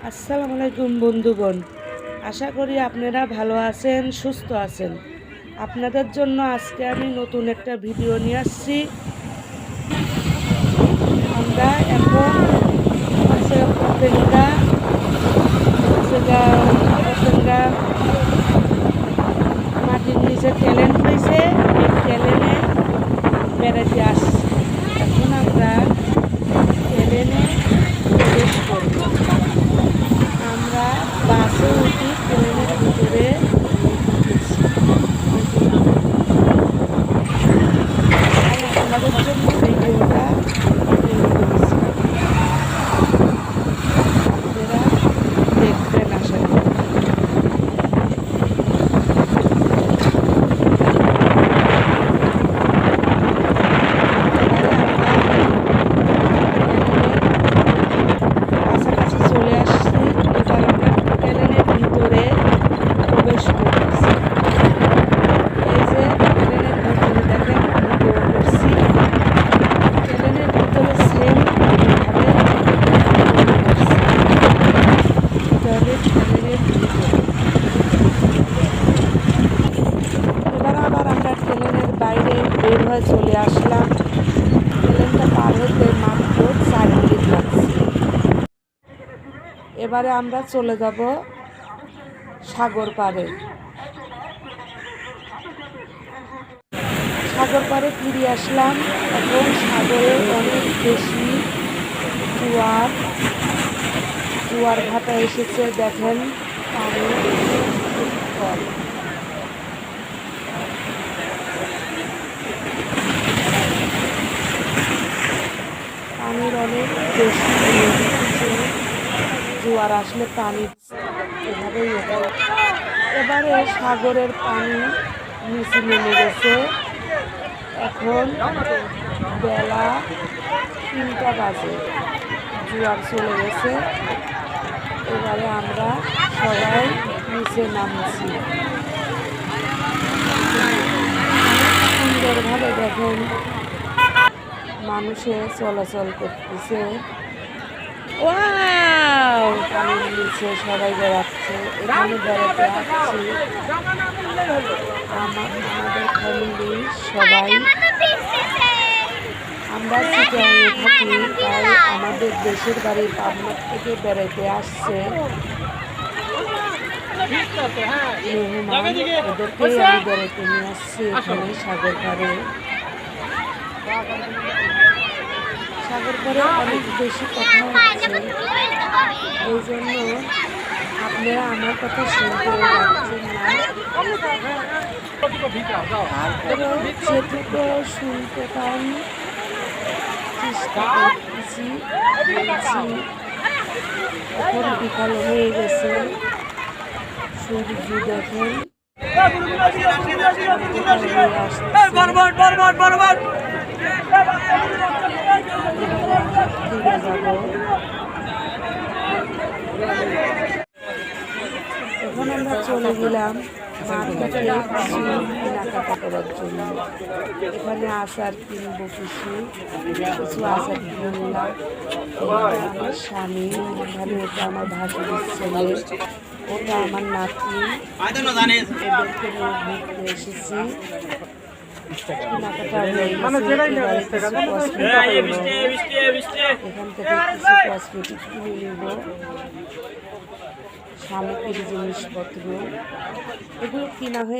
আসসালামু আলাইকুম বন্ধুগণ। আশা করি আপনারা ভালো আছেন, সুস্থ আছেন। আপনাদের জন্য আজকে আমি নতুন একটা ভিডিও নিয়ে আসছি। আমরা এখন হচ্ছে পতেঙ্গা হচ্ছে গা- পতেঙ্গা মাটির নিচে ট্যালেন্ট হয়েছে এই ট্যালেন্টে বেড়াতে আসছি এখন আমরা ট্যালেন্টে প্রবেশ করব আমরা বাসে উঠি ট্রেনের ভিতরে উঠেছি। তাই আপনাদের জন্য ভিডিওটা তৈরি করেছি। আপনারা দেখবেন আশা করি কাছাকাছি চলে আসছি এবার আমরা ট্রেনের ভিতরে প্রবেশ করতেছি এই যে ট্রেনের ভিতরে দেখেন ভিডিও করছি ট্রেনের ভিতরে সেম ভাবে ট্রেনের ভিতরে এবার আবার আমরা ট্রেনের বাইরে বের হয়ে চলে আসলাম। ট্রেনটা পার হতে মাত্র চার মিনিট লাগছে এবারে আমরা চলে যাব সাগর পাড়ে। সাগর পাড়ে ফিরে আসলাম এবং সাগরে অনেক বেশি জোয়ার জোয়ার ভাটা এসেছে। দেখেন পানি খুব কম পানির অনেক বেশি ইয়ে হচ্ছে। জোয়ার আসলে পানি এভাবেই এবারে সাগরের পানি নিচে নেমে গেছে। এখন বেলা তিনটা বাজে। জোয়ার চলে গেছে। এবারে আমরা সবাই নিচে নামছি। সুন্দরভাবে দেখেন মানুষে চলাচল করতেছে। সবাই বেড়াচ্ছে, এখানে বেড়াতে আসছি। আমাদের ফ্যামিলি সবাই আমরা থাকি, তাই আমাদের দেশের বাড়ি পাবনার থেকে বেড়াতে আসছে। মেহমান, ওদেরকেই আমি বেড়াতে নিয়ে আসছি, এখানে সাগর পাড়ে। সাগর পাড়ে অনেক বেশি কথা হচ্ছে। এই জন্য আপনারা আমার কথা শুনতে পাচ্ছেন না। যেটুকু শুনতে পাই চেষ্টা বলছি, এখন বিকাল হয়ে গেছে। সূর্য দেখেন। বিকাল এখন আমরা চলে গেলাম মার্কেটে কেনাকাটা করার জন্য। এখানে আচার কিনবো কিছু কিছু আচার কিনলাম। আমার স্বামী, এখানে এটা আমার ভাসুরের ছেলে ওটা আমার নাতি। ঘুরতে এসেছি। কেনাকাটা হয়ে গেছে এবারে কিছু cosmetic কিনবো। এখান থেকে কিছু কসমেটিক কিনে নিব। সামগ্রিক জিনিসপত্র এগুলো কিনা হয়ে